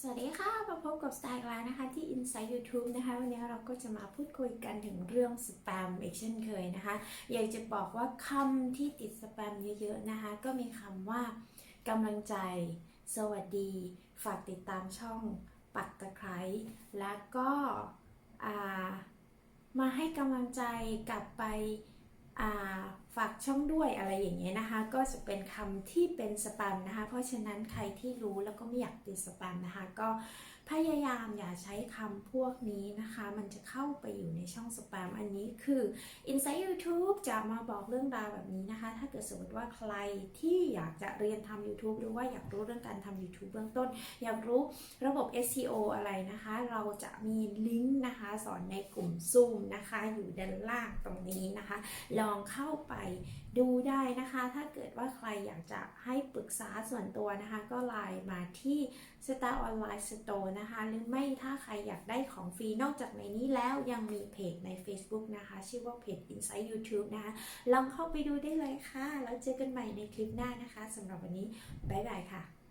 สวัสดีค่ะ มาพบกับสไตล์กลานะคะ ที่ Inside YouTube นะคะ วันนี้เราก็จะมาพูดคุยกันถึงเรื่องสแปมอีกเช่นเคยนะคะ อยากจะบอกว่าคำที่ติดสแปมเยอะๆนะคะ ก็มีคำว่ากำลังใจ สวัสดี ฝากติดตามช่องปักตะไคร้แล้วก็มาให้กำลังใจกลับไป ฝากช่องด้วยอะไรอย่างเงี้ยนะคะ ก็จะเป็นคำที่เป็นสแปมนะคะ เพราะฉะนั้นใครที่รู้แล้วก็ไม่อยากติดสแปมนะคะ ก็พยายามอย่าใช้คำพวกนี้นะคะ มันจะเข้าไปอยู่ในช่องสแปมอันนี้คือ Inside YouTube จะมาบอกเรื่องราวแบบนี้นะคะ ถ้าเกิดสมมติว่าใครที่อยากจะเรียนทำ YouTube หรือว่าอยากรู้เรื่องการทำ YouTube เบื้องต้น อยากรู้ระบบ SEO อะไรนะคะ เราจะมีลิงก์นะคะ สอนในกลุ่ม Zoom นะคะ อยู่ด้านล่างตรงนี้นะคะ ลองเข้าไปดูได้นะคะ ถ้าเกิดว่าใครอยากจะให้ปรึกษาส่วนตัวนะคะ ก็ไลน์มาที่ Star Online Store นะคะ หรือไม่ถ้าใครอยากได้ของฟรีนอกจากในนี้แล้วยังมีเพจใน Facebook นะคะ ชื่อว่าเพจ Inside YouTube นะคะ ลองเข้าไปดูได้เลยค่ะ แล้วเจอกันใหม่ในคลิปหน้านะคะสำหรับวันนี้ บ๊ายบายค่ะ